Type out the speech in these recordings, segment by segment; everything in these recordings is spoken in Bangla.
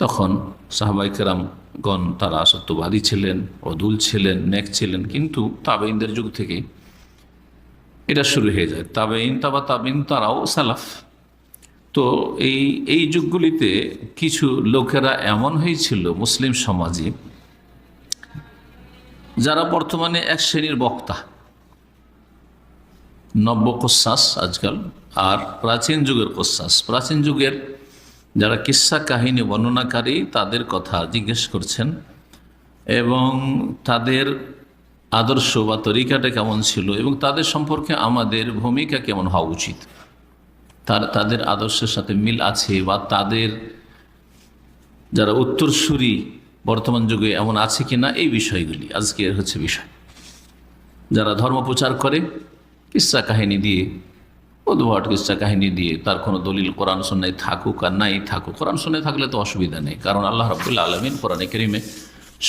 তখন সাহাবাইকেরাম গণ তারা সত্যবাদী ছিলেন, অদুল ছিলেন, নেক ছিলেন, কিন্তু তাবেইনদের যুগ থেকে এটা শুরু হয়ে যায়। তাবেইন তাবা তাবিন তারাও সালাফ। তো এই এই যুগগুলিতে কিছু লোকেরা এমন হয়েছিল মুসলিম সমাজে যারা বর্তমানে এক শ্রেণির বক্তা। নব্য কোশ্বাস আজকাল, আর প্রাচীন যুগের কোশ্বাস প্রাচীন যুগের যারা কিস্সা কাহিনী বর্ণনাকারী, তাদের কথা জিজ্ঞেস করছেন এবং তাদের আদর্শ বা তরিকাটা কেমন ছিল এবং তাদের সম্পর্কে আমাদের ভূমিকা কেমন হওয়া উচিত? তার, তাদের আদর্শের সাথে মিল আছে বা তাদের যারা উত্তরসূরি বর্তমান যুগে এমন আছে কি না এই বিষয়গুলি। আজকে হচ্ছে বিষয়। যারা ধর্ম প্রচার করে কিস্সা কাহিনী দিয়ে উদ্ভট কিস্সা কাহিনী দিয়ে তার কোনো দলিল কোরআন সন্ন্যায় থাকুক আর নাই থাকুক। কোরআন সন্ন্যায় থাকলে তো অসুবিধা নেই, কারণ আল্লাহ রবুল্লা আলমিন কোরআনে কেরিমে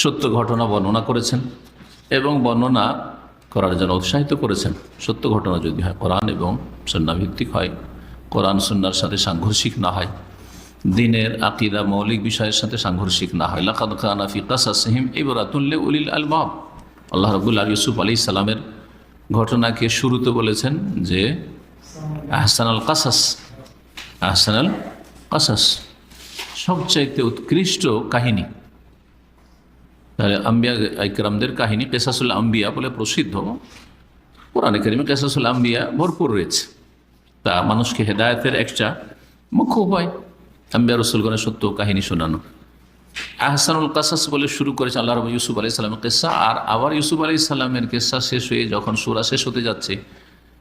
সত্য ঘটনা বর্ণনা করেছেন এবং বর্ণনা করার জন্য উৎসাহিত করেছেন। সত্য ঘটনা যদি হয়, কোরআন এবং সন্ন্যাভিত্তিক হয়, কোরআন সন্ন্যার সাথে সাংঘর্ষিক না হয়, দিনের আকিদা, মৌলিক বিষয়ের সাথে সাংঘর্ষিক না হয়। লাকাদ খানা ফি কাসাসহিম ইবরাতুল্লে উলিল আলবাব। আল্লাহ রবুল্লাহ ইউসুফ আলী ইসলামের ঘটনাকে শুরুতে বলেছেন যে আহসান আল কাসাস আহসান আল কাসাস, সবচাইতে উৎকৃষ্ট কাহিনী। তাহলে আম্বিয়া, ইকরামদের কাহিনী কেসাসুল আম্বিয়া বলে প্রসিদ্ধ। কোরআনে কারিমে কেসাসুল আম্বিয়া ভরপুর রয়েছে। তা মানুষকে হেদায়তের একটা মুখ্য উপায়। আম্বিয়া রসুলগণের সত্য কাহিনী শোনানো। আহসানুল কাসাস বলে শুরু করেছে আল্লাহ রব ইউসুফ আলি কেসা। আর আবার ইউসুফ আলি কেসা শেষ হয়ে যখন সুরা শেষ হতে যাচ্ছে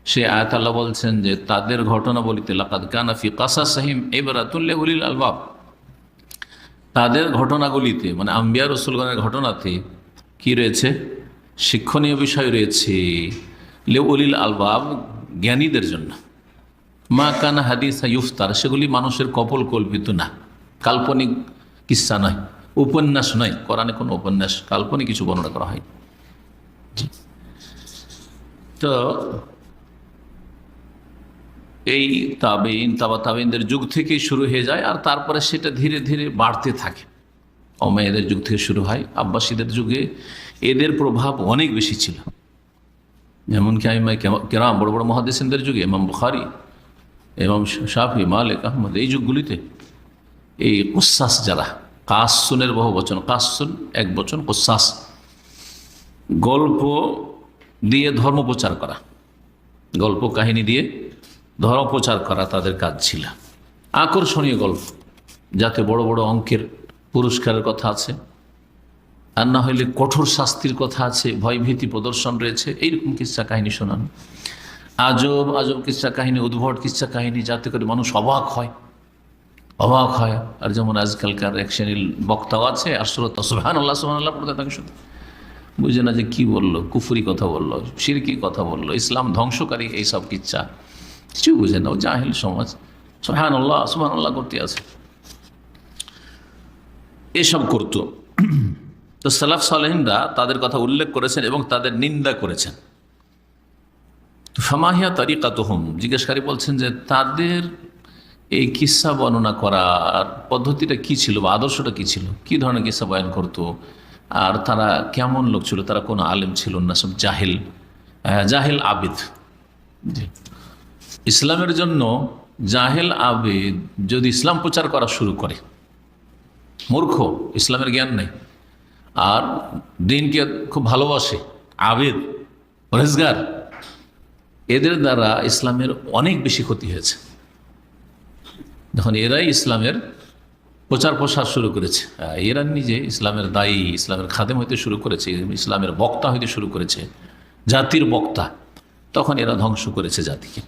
সে আয়াত আল্লাহ বলছেন যে তাদের ঘটনা বলিতে লাকাদ কানাফি কাসা সাহিম এবারাতুল্লে উলিল আলবাব। তাদের ঘটনাগুলিতে মানে আম্বিয়া রসুলগণের ঘটনাতে কি রয়েছে? শিক্ষণীয় বিষয় রয়েছে লে উলিল আলবাব জ্ঞানীদের জন্য। মা কানা হাদিস ইউফতার, সেগুলি মানুষের কপল কল্পিত না, কাল্পনিক কিস্সা নয়, উপন্যাস নয়, কোরআনে কোনো উপন্যাস, কাল্পনিক কিছু বর্ণনা করা হয় তো এই তাবেইন তাবা তাবেইনদের যুগ থেকেই শুরু হয়ে যায় আর তারপরে সেটা ধীরে ধীরে বাড়তে থাকে। অমেয়েদের যুগ থেকে শুরু হয়, আব্বাসীদের যুগে এদের প্রভাব অনেক বেশি ছিল। যেমনকি আমি কেরাম, বড় বড় মহাদেসিনদের যুগে এমাম বুখারি এবং শাফি, মালিক, আহমদ, এই যুগগুলিতে এই কুসাস যারা কাসুনের বহু বচন কাসুন এক বচন, কুসাস। গল্প দিয়ে ধর্ম প্রচার করা, গল্প কাহিনী দিয়ে ধর্ম প্রচার করা তাদের কাজ ছিল। আকর্ষণীয় গল্প, যাতে বড় বড় অঙ্কের পুরস্কারের কথা আছে, আর না হইলে কঠোর শাস্তির কথা আছে, ভয়ভীতি প্রদর্শন রয়েছে, এইরকম কিচ্ছা কাহিনী শোনানো। আজব আজব কিচ্ছা কাহিনী, উদ্ভট কিচ্ছা কাহিনী, যাতে করে মানুষ অবাক হয়। অবাক হয়, আর যেমন আজকালকার এক শ্রেণির বক্তাও আছে আর শ্রোতা সুহান আল্লাহ সুহান আল্লাহ পড়তে থাকে শুধু। বুঝে না যে কি বলল, কুফুরি কথা বলল, সিরকি কথা বলল, ইসলাম ধ্বংসকারী, এইসব কিচ্ছা কিছু বুঝে না জাহিল সমাজ। সোহান আল্লাহ আল্লাহ করতে আছে। এসব করত। তো সালাফ সালেহিনরা তাদের কথা উল্লেখ করেছেন এবং তাদের নিন্দা করেছেন। ফামাহিয়া তরিকা তোহম জিজ্ঞেসকারী বলছেন যে তাদের এই কিসা বর্ণনা করার পদ্ধতিটা কি ছিল বা আদর্শটা কি ছিল? কি ধরনের কিসা বয়ান করতো? আর তারা কেমন লোক ছিল? তারা কোনো আলেম ছিল না, সব জাহিল জাহেল আবিদ। জি। ইসলামের জন্য জাহেল আবেদ যদি ইসলাম প্রচার করা শুরু করে, মূর্খ, ইসলামের জ্ঞান নেই। আর দিনকে খুব ভালোবাসে আবেদ রোজগার এদের দ্বারা ইসলামের অনেক বেশি ক্ষতি হয়েছে। যখন এরাই ইসলামের প্রচার প্রসার শুরু করেছে। এরা নিজে ইসলামের দায়ী, ইসলামের খাদেম হইতে শুরু করেছে, ইসলামের বক্তা হইতে শুরু করেছে, জাতির বক্তা। তখন এরা ধ্বংস করেছে জাতিকে।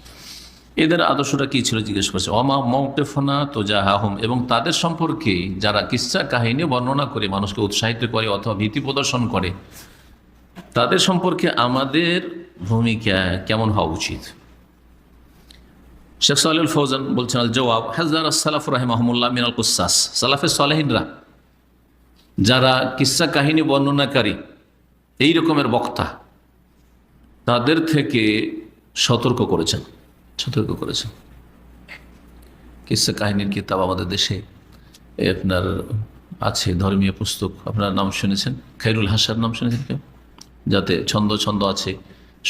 এদের আদর্শটা কী ছিল? জিজ্ঞেস করছে অমা মৌটেফনা তো জাহাহম এবং তাদের সম্পর্কে যারা কিচ্ছা কাহিনী বর্ণনা করে, মানুষকে উৎসাহিত করে অথবা ভীতি প্রদর্শন করে, তাদের সম্পর্কে আমাদের ভূমিকা কেমন হওয়া উচিত? শেখ সাল ফৌজান বলছেন জবাব হাজার সালাফ রাহেমাহমুল্লাহ মিনাল কুসাস। সালাফে সালেহিনরা, যারা কিচ্ছা কাহিনী বর্ণনাকারী, এই রকমের বক্তা, তাদের থেকে সতর্ক করেছেন। সতর্ক করেছেন কিসা কাহিনীর কিতাব আমাদের দেশে আপনার আছে, ধর্মীয় পুস্তক। আপনার নাম শুনেছেন? খাইরুল হাসার নাম শুনেছেন কেউ? যাতে ছন্দ ছন্দ আছে,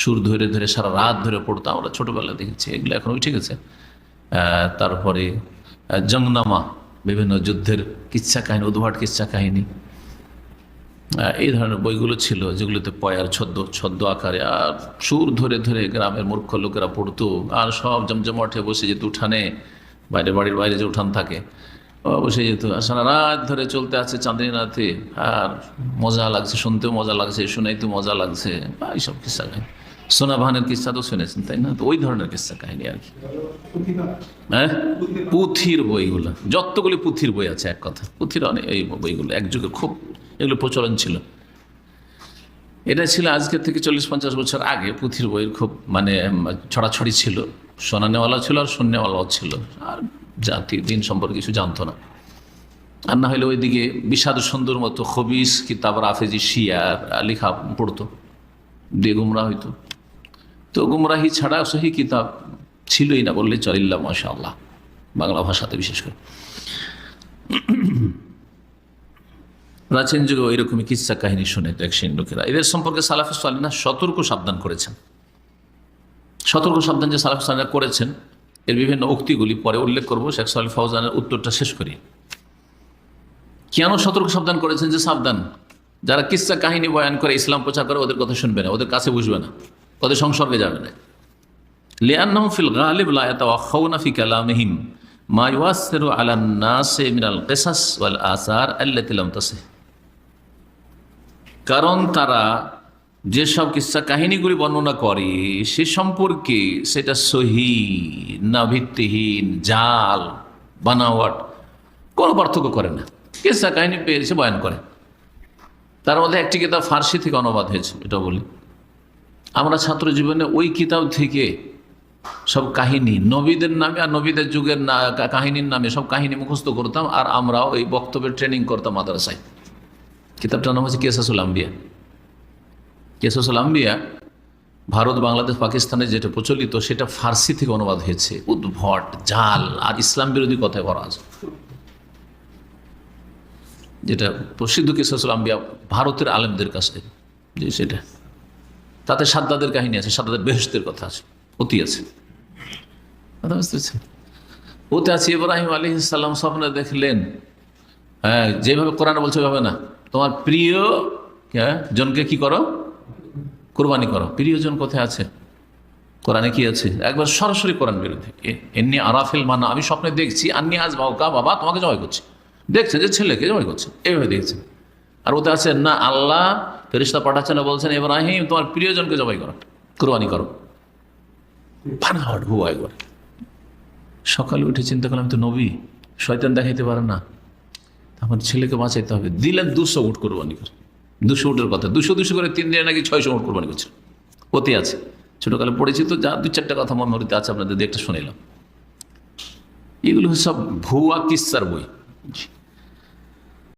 সুর ধরে ধরে সারা রাত ধরে পড়তো। আমরা ছোটোবেলা দেখেছি, এগুলো এখনও ঠিক আছে। তারপরে জংনামা, বিভিন্ন যুদ্ধের কিচ্ছা কাহিনী, উদ্ভাট কিচ্ছা কাহিনী। এই ধরনের বইগুলো ছিল যেগুলোতে পয়ার ছদ্ম ছদ্ম আকারে আর সুর ধরে ধরে গ্রামের মূর্খ লোকেরা পড়তো। আর সব জমজমাটে বসে যেত উঠানে, বাইরে বাড়ির বাইরে যে উঠান থাকে বসে যেত। আর সারা রাত ধরে চলতে আছে চাঁদনি রাতে আর মজা লাগছে, শুনতেও মজা লাগছে, শুনাইতে মজা লাগছে। বা এইসব কিস্সা কাহিনী? সোনা ভানের কিস্সা তো শুনেছেন, তাই না? তো ওই ধরনের কিস্সা কাহিনী আর কি। হ্যাঁ? পুঁথির বইগুলো, যতগুলি পুঁথির বই আছে এক কথা। পুঁথির অনেক এই বইগুলো, এক যুগে খুব এগুলো প্রচলন ছিল। এটা ছিল আজকে থেকে চল্লিশ পঞ্চাশ বছর আগে, পুঁথির বইয়ের খুব মানে ছড়াছড়ি ছিল। শোনানেওয়ালা ছিল আর শূন্যওয়ালাও ছিল। আর জাতি, দিন সম্পর্কে কিছু জানতো না। আর না হলে ওইদিকে বিষাদ সুন্দর মতো খবিস, কিতাব রাফেজি শিয়ার লেখা পড়তো। দিয়ে গুমরা হইতো। তো গুমরাহি ছাড়া সহি কিতাব ছিলই না বললে চলিল্লা মাশা আল্লাহ বাংলা ভাষাতে বিশেষ করে। প্রাচীন যুগে ওই রকমই কিচ্ছা কাহিনী শুনে দেখছেন লোকেরা। এদের সম্পর্কে সালাফে সালিনা সতর্ক সাবধান করেছেন। সতর্ক সাবধান যে সালাফে সালিনা করেছেন, এর বিভিন্ন উক্তিগুলি পরে উল্লেখ করব, শেখ সাল ফৌজানের উত্তরটা শেষ করি। কেন সতর্ক সাবধান করেছেন যে সাবধান? যারা কিচ্ছা কাহিনী বয়ান করে, ইসলাম প্রচার করে, ওদের কথা শুনবে না, ওদের কাছে বুঝবে না, ওদের সংসর্গে যাবে না। লিয়ান্নাহু ফিল গালিব ওয়াল আসার আল্লাতী কারণ তারা যেসব কিস্সা কাহিনীগুলি বর্ণনা করে, সে সম্পর্কে সেটা সহি, না ভিত্তিহীন, জাল, বানাওয়াট, কোনো পার্থক্য করে না। কিস্সা কাহিনী পেয়েছে বয়ান করে। তার মধ্যে একটি কিতাব ফার্সি থেকে অনুবাদ হয়েছে, এটা বলি। আমরা ছাত্র জীবনে ওই কিতাব থেকে সব কাহিনী, নবীদের নামে আর নবীদের যুগের না, কাহিনীর নামে সব কাহিনী মুখস্থ করতাম আর আমরা ওই বক্তব্যের ট্রেনিং করতাম মাদ্রাসায়। কিতাবটার নাম হচ্ছে কেসাসুল আম্বিয়া। কেসাসুল আম্বিয়া ভারত, বাংলাদেশ, পাকিস্তানে যেটা প্রচলিত সেটা ফার্সি থেকে অনুবাদ হয়েছে। উদ্ভট, জাল আর ইসলাম বিরোধী কথায় ভরা আছে যেটা প্রসিদ্ধ কেসাসুল আম্বিয়া ভারতের আলেমদের কাছে যে সেটা। তাতে সাদ্দাদের কাহিনী আছে, সাদ্দাদের বেহস্তের কথা আছে, অতি আছে। বুঝতে পেরেছেন? ওতে আছে। ইব্রাহিম আলী ইসাল্লাম স্বপ্নে দেখলেন হ্যাঁ যেভাবে কোরআন বলছে ওইভাবে না। তোমার প্রিয় হ্যাঁ, জনকে কি করো? কোরবানি করো। প্রিয়জন কোথায় আছে? কোরআনে কি আছে? একবার সরাসরি কোরআন বিরুদ্ধে। এমনি আরাফেল মানা আমি স্বপ্নে দেখছি আন্নি আজ বাউকা বাবা তোমাকে জবাই করছে। দেখছে যে ছেলেকে জবাই করছে এইভাবে দেখছে। আর ওতে আছে না আল্লাহ ফেরিস্তা পাঠাচ্ছেন না বলছেন ইব্রাহিম তোমার প্রিয়জনকে জবাই করো কোরবানি করো। ফানাহট ভুয়া একবার সকালে উঠে চিন্তা করলাম তো নবী শয়তান দেখাইতে পারে না। তখন ছেলেকে বাঁচাইতে হবে। দিলেন দুশো উঠ কোরবানি করে। দুশো উঠের কথা। দুশো দুশো করে তিন দিনে নাকি ছয়শো উঠ কোরবানি করছিল। অতি আছে। ছোটোকালে পড়েছি তো, যা দু চারটা কথা মনোরিতে আছে আপনাদের দেখতে শুনিলাম এগুলো সব ভুয়া কিস্সার বই।